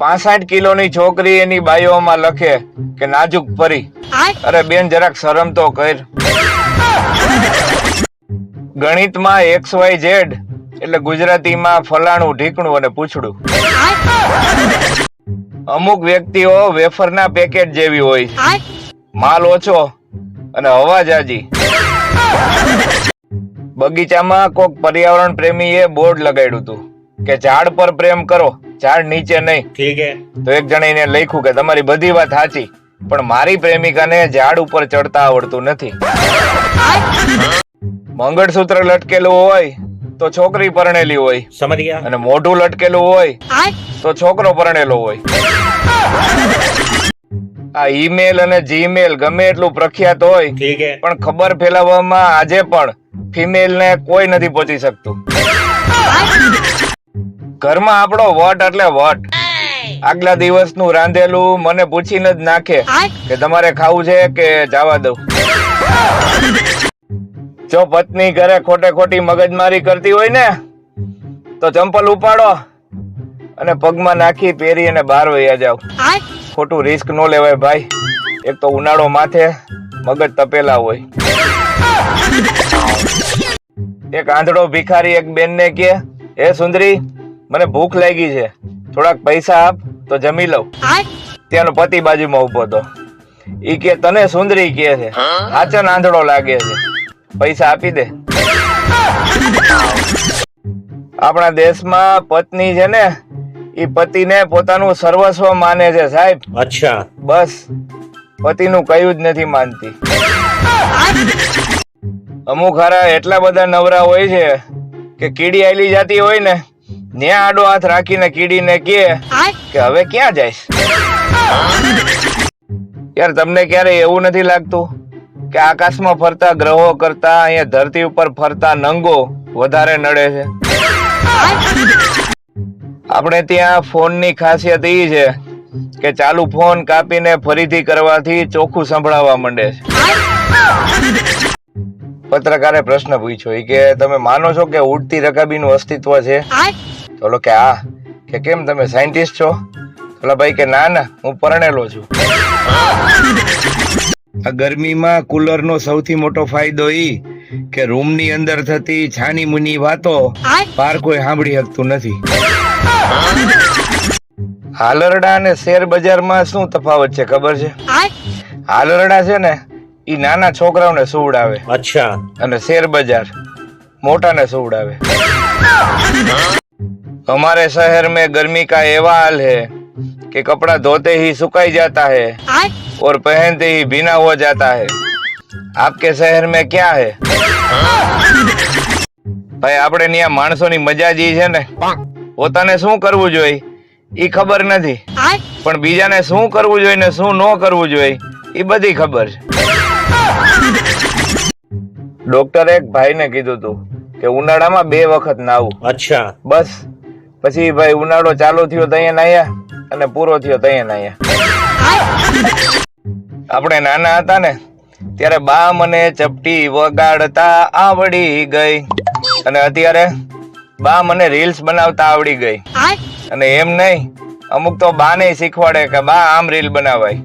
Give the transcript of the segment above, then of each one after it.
પાસઠ કિલોની છોકરી એની બાયોમાં લખે કે નાજુક પરી. અરે બેન, જરાક શરમ તો કર. ગણિતમાં એક્સ વાય ઝેડ એટલે ગુજરાતીમાં ફલાણું, ઢીકણું અને પૂછડું. અમુક વ્યક્તિઓ વેફરના પેકેટ જેવી હોય. માલ ઓછો અને હવા જાજી બગીચામાં કોક પર્યાવરણ પ્રેમીએ બોર્ડ લગાડ્યું હતું. કે ઝાડ પર પ્રેમ કરો ઝાડ નીચે નહીં. ઠીક હે. તો એક જણે એને લખ્યું કે તમારી બધી વાત સાચી પણ મારી પ્રેમિકાને ઝાડ ઉપર ચડતા આવડતું નથી. મંગળસૂત્ર લટકેલું હોય તો છોકરી પરણેલી હોય. અને મોઢું લટકેલું હોય તો છોકરો પરણેલો હોય. આ ઈમેલ અને જીમેલ ગમે એટલું પ્રખ્યાત હોય પણ ખબર ફેલાવવામાં આજે પણ ફિમેલ ને કોઈ નથી પહોંચી શકતું. ઘરમાં આપણો વટ એટલે વટ. આગલા દિવસનું રાંધેલું મને પૂછીને જ નાખે કે તમારે ખાવું છે કે જવા દઉં? જો પત્ની ઘરે ખોટે ખોટી મગજમારી કરતી હોય ને તો ચંપલ ઉપાડો અને પગમાં નાખી પહેરી અને બહાર વયા જાવ ખોટું રિસ્ક નો લેવાય ભાઈ. એક તો ઉનાળો માથે મગજ તપેલા હોય. એક આંધળો ભિખારી એક બેનને કે હે સુંદરી મને ભૂખ લાગી છે. થોડાક પૈસા આપ તો જમી લઉં. ત્યાંનો પતિ બાજુમાં ઊભો હતો. ઈ કે તને સુંદરી કે છે. આચન આંધળો લાગે છે. પૈસા આપી દે. આપણા દેશમાં પત્ની છે ને ઈ પતિને પોતાનું સર્વસ્વ માને છે સાહેબ. અચ્છા. બસ. પતિનું કયું જ નથી માનતી. અમુક હારા એટલા બધા નવરા હોય છે કે કીડી આયલી જાતી હોય ને ન્યા આડો હાથ રાખીને કીડીને કે કે હવે ક્યાં જઈશ? યાર તમને ક્યારે એવું નથી લાગતું કે આકાશમાં ફરતા ગ્રહો કરતા અહીંયા ધરતી ઉપર ફરતા નંગો વધારે નડે છે? આપણે ત્યાં ફોનની ખાસિયત એ છે કે ચાલુ ફોન કાપીને ફરીથી કરવાથી ચોખ્ખું સંભળાવવા માંડે છે. પત્રકારે પ્રશ્ન પૂછ્યો કે તમે માનો છો કે ઉડતી રકાબીનું અસ્તિત્વ છે? તો ઓલો કે હા કે કેમ તમે સાયન્ટિસ્ટ છો? ઓલા ભાઈ કે ના ના હું પરણેલો છું. આ ગરમીમાં કુલરનો સૌથી મોટો ફાયદો ઈ કે રૂમની અંદર થતી છાની મુની વાતો બહાર કોઈ સાંભળી શકતું નથી. હાલરડા અને શેર બજારમાં શું તફાવત છે ખબર છે? હાલરડા છે ને એ નાના છોકરાઓને સુવડાવે. અચ્છા. અને શેર બજાર મોટાને સુવડાવે. हमारे शहर में गर्मी का एवा हाल है कि कपड़ा धोते ही सुखाई जाता है और पहनते ही भीना हो जाता है आपके शहर में क्या है ભાઈ આપણે ત્યાં માણસોની મજા જે છે ને પોતાને શું કરવું જોઈએ ઈ ખબર નથી પણ બીજાને શું કરવું જોઈએ ને શું ન કરવું જોઈએ ઈ બધી ખબર છે ડોક્ટરે એક ભાઈને કીધું તું કે ઉનાળામાં બે વખત નાવું. અચ્છા. બસ. પછી ભાઈ ઉનાળો ચાલુ થયો ત્યાં નાયા અને પૂરો થયો ત્યાં નાયા. આપણે નાના હતા ને ત્યારે બા મને ચપટી વગાડતા આવડી ગઈ. અને અત્યારે બા મને રીલ્સ બનાવતા આવડી ગઈ. અને એમ નહીં અમુક તો બા ને શીખવાડે કે બા આમ રીલ બનાવાય.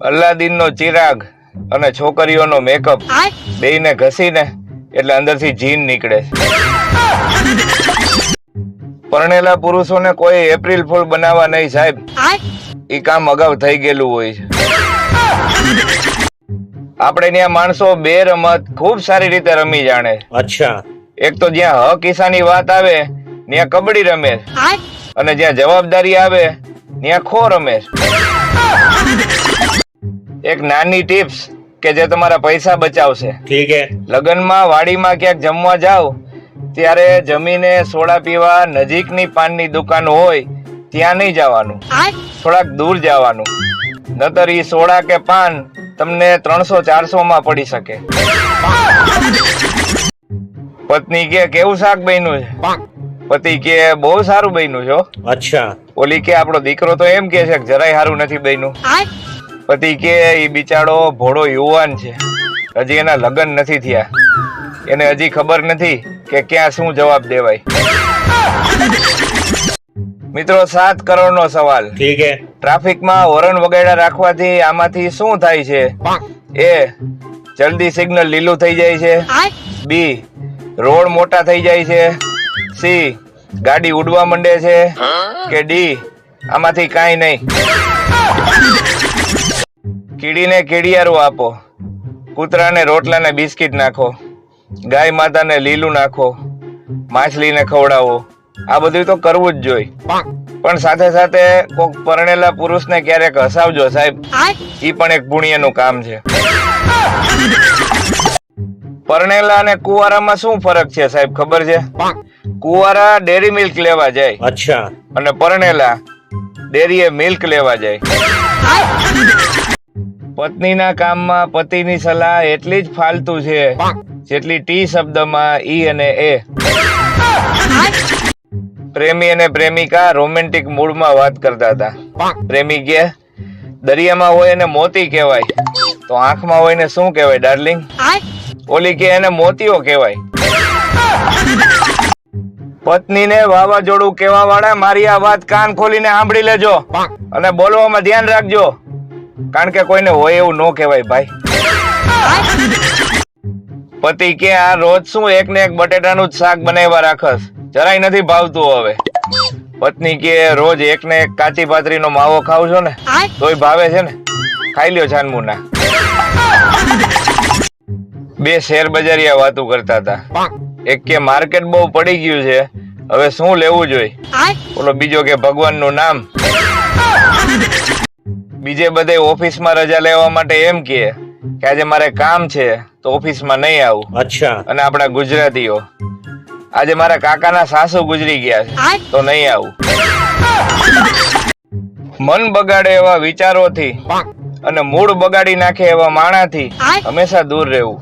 અલ્લાદીન નો ચિરાગ અને છોકરીઓનો મેકઅપ બેયને ઘસીને એટલે અંદરથી જીન નીકળે. પરણેલા પુરુષોને કોઈ એપ્રિલ ફૂલ બનાવવા નહીં સાહેબ. એ કામ અગાઉ થઈ ગયેલું હોય છે. આપણે ત્યાં માણસો બે રમત ખૂબ સારી રીતે રમી જાણે. અચ્છા. એક તો જ્યાં હક ઈસાની વાત આવે ત્યાં કબડ્ડી રમે. અને જ્યાં જવાબદારી આવે ત્યાં ખો રમે. એક નાની ટીપ્સ કે જે તમારા પૈસા બચાવશે. ઠીક હે. લગ્નમાં વાડીમાં ક્યાંક જમવા જાવ ત્યારે જમીને સોડા પીવા નજીકની પાનની દુકાન હોય ત્યાં નહીં જવાનું. થોડાક દૂર જવાનું. નતર ઈ સોડા કે પાન તમને ત્રણસો ચારસો માં પડી શકે. પત્ની કે કેવું શાક બન્યું છે? પતિ કે બહુ સારું બન્યું છો અચ્છા. ઓલી કે આપણો દીકરો તો એમ કે છે કે જરાય સારું નથી બન્યું. પતિ કે એ બિચારો ભોળો યુવાન છે. હજી એના લગ્ન નથી થયા. એને હજી ખબર નથી કે ક્યાં શું જવાબ દેવાય. મિત્રો સાત કરોડ નો સવાલ. ઠીક હે. ટ્રાફિકમાં હોરન વગેરે રાખવાથી આમાંથી શું થાય છે? એ જલ્દી સિગ્નલ લીલું થઈ જાય છે. બી રોડ મોટા થઈ જાય છે. સી ગાડી ઉડવા માંડે છે. કે ડી આમાંથી કાઈ નહીં. કીડીને કેડિયારું આપો. કૂતરાને રોટલાને બિસ્કિટ નાખો. ગાય માતાને લીલું નાખો. માછલીને ખવડાવો. આ બધું તો કરવું જ જોઈએ પણ સાથે સાથે કોક પરણેલા પુરુષને ક્યારેક હસાવજો સાહેબ. એ પણ એક પુણ્યનું કામ છે. પરણેલા અને કુવારામાં શું ફરક છે સાહેબ ખબર છે? કુવારા ડેરી મિલ્ક લેવા જાય. અચ્છા. અને પરણેલા ડેરીએ મિલ્ક લેવા જાય. પત્નીના કામમાં પતિની સલાહ એટલી જ ફાલતુ છે જેટલી ટી શબ્દમાં ઈ અને એ. પ્રેમી અને પ્રેમિકા રોમેન્ટિક મૂડમાં વાત કરતા હતા. પ્રેમી કે દરિયામાં હોય એને મોતી કહેવાય. તો આંખમાં હોય ને શું કહેવાય ડાર્લિંગ? ઓલી કે એને મોતીઓ કહેવાય. પત્નીને વાવાઝોડું કેવા વાળા મારી આ વાત કાન ખોલીને સાંભળી લેજો. અને બોલવામાં ધ્યાન રાખજો. કારણ કે કોઈને હોય એવું ન કહેવાય ભાઈ. પતિ કે આ રોજ શું એક ને એક બટેટાનું જ શાક બનાવ્યા રાખસ? જરાય નથી ભાવતું હવે. પત્ની કે રોજ એક ને એક કાચી પાતરીનો માવો ખાવ છો ને તોય ભાવે છે ને? ખાઈ લ્યો જાનમુના બે શેર બજારિયા વાતો કરતા હતા. એક કે માર્કેટ બહુ પડી ગયું છે હવે શું લેવું જોઈએ? ઓલો બીજો કે ભગવાનનું નામ. બીજે બધે ઓફિસમાં રજા લેવા માટે એમ કહે કે આજે મારે કામ છે તો ઓફિસમાં નહીં આવું. અચ્છા. અને આપણા ગુજરાતીઓ. આજે મારા કાકાના સાસુ ગુજરી ગયા છે તો નહીં આવું. મન બગાડે એવા વિચારોથી અને મૂળ બગાડી નાખે એવા માણાથી હંમેશા દૂર રહેવું.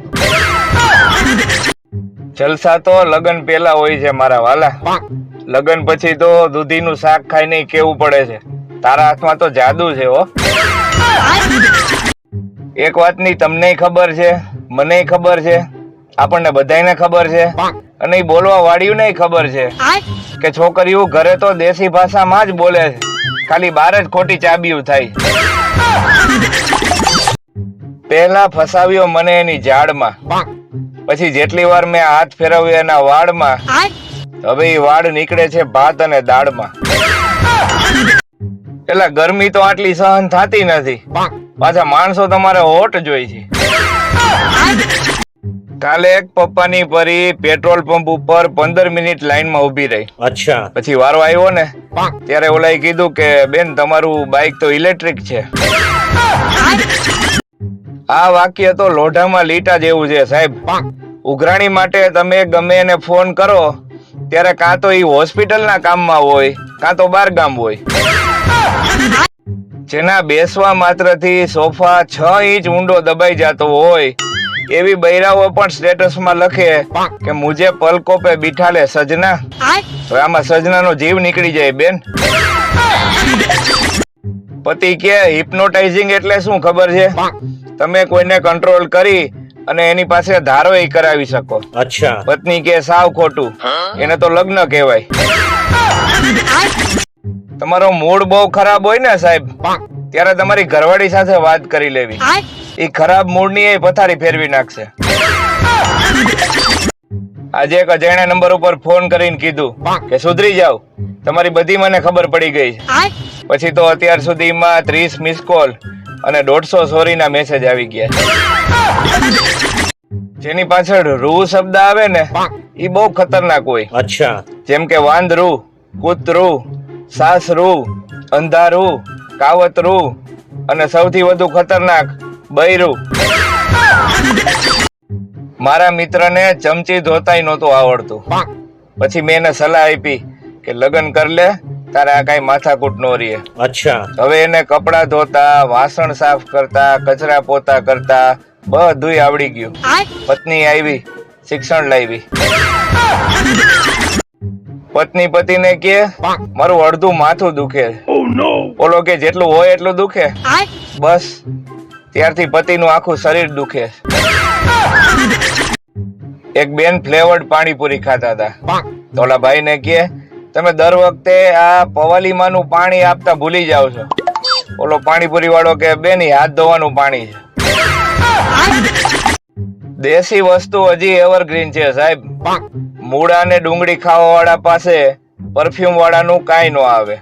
જલસા તો લગન પેલા હોય છે મારા વાલા. લગન પછી તો દૂધીનું શાક ખાઈને કેવું પડે છે? તારા હાથમાં તો જાદુ છે, હો. એક વાતની તમને ખબર છે, મને ખબર છે, આપણને બધાને ખબર છે, અને એ બોલવા વાળ્યું ખબર છે કે છોકરીઓ ઘરે તો દેશી ભાષામાં જ બોલે છે. ખાલી બાર જ ખોટી ચાબીઓ થાય. પહેલા ફસાવ્યો મને એની ઝાડમાં. પછી જેટલી વાર મેં હાથ ફેરવ્યો એના વાળમાં, હવે એ વાળ નીકળે છે ભાત અને દાળમાં. એટલે ગરમી તો આટલી સહન થતી નથી. પાછા માણસો તમારે હોટ જોઈ છે. કાલે એક પપ્પા ની પરી પેટ્રોલ પંપ ઉપર પંદર મિનિટ લાઈનમાં ઊભી રહી. અચ્છા. પછી વારો આવ્યો ને ત્યારે ઓલા કીધું કે બેન તમારું બાઇક તો ઇલેક્ટ્રિક છે. આ વાક્ય તો લોઢામાં લીટા જેવું છે સાહેબ. ઉઘરાણી માટે તમે ગમે એને ફોન કરો ત્યારે કાં તો એ હોસ્પિટલ ના કામમાં હોય કાં તો બાર ગામ હોય. જેના બેસવા માત્રથી સોફા છ ઇંચ ઊંડો દબાઈ જતો હોય એવી બૈરાઓ પણ સ્ટેટસમાં લખે કે મુજે પલકો પે બિઠાલે સજના. આમાં સજનાનો જીવ નીકળી જાય બેન. પતિ કે હિપ્નોટાઇઝિંગ એટલે શું ખબર છે? તમે કોઈને કંટ્રોલ કરી અને એની પાસે ધારો એ કરાવી શકો. અચ્છા. પત્ની કે સાવ ખોટું. એને તો લગ્ન કહેવાય. તમારો મૂડ બહુ ખરાબ હોય ને સાહેબ ત્યારે તમારી ઘરવાળી સાથે વાત કરી લેવી. એ ખરાબ મૂડની એ પથારી ફેરવી નાખશે. આજે એક અજાણ્યા નંબર ઉપર ફોન કરીને કીધું કે સુધરી જાવ તમારી બધી મને ખબર પડી ગઈ પછી તો અત્યાર સુધીમાં ત્રીસ મિસ કોલ અને દોઢસો સોરીના મેસેજ આવી ગયા જેની પાછળ રૂ શબ્દ આવે ને એ બહુ ખતરનાક હોય. અચ્છા. જેમ કે વાંદરું કૂતરું સાસરું અંધારું કાવતરું અને સૌથી વધુ ખતરનાક બૈરું. મારા મિત્રને ચમચી ધોતાય નહોતું આવડતું. પછી મેં એને સલાહ આપી કે લગ્ન કર લે તારે આ કાંઈ માથાકૂટ નો રહીએ અચ્છા. હવે એને કપડાં ધોતા વાસણ સાફ કરતા કચરા પોતા કરતા બધુંય આવડી ગયું. પત્ની આવી શિક્ષણ લાવી. પત્ની પતિ ને કે મારું અડધું માથું દુખે. Oh, ઓલો કે જેટલું હોય એટલું દુખે. બસ. ત્યારથી પતિનું આખું શરીર દુખે. એક બેન ફ્લેવર્ડ પાણીપુરી ખાતા હતા. ઓલા ભાઈ ને કે તમે દર વખતે આ પવાલીમાનું પાણી આપતા ભૂલી જાવ છો. ઓલો પાણીપુરી વાળો કે બેન હાથ ધોવાનું પાણી છે. દેશી વસ્તુ હજી એવરગ્રીન છે સાહેબ. મૂળા ને ડુંગળી ખાવા વાળા પાસે પરફ્યુમ વાળાનું કાંઈ ન આવે.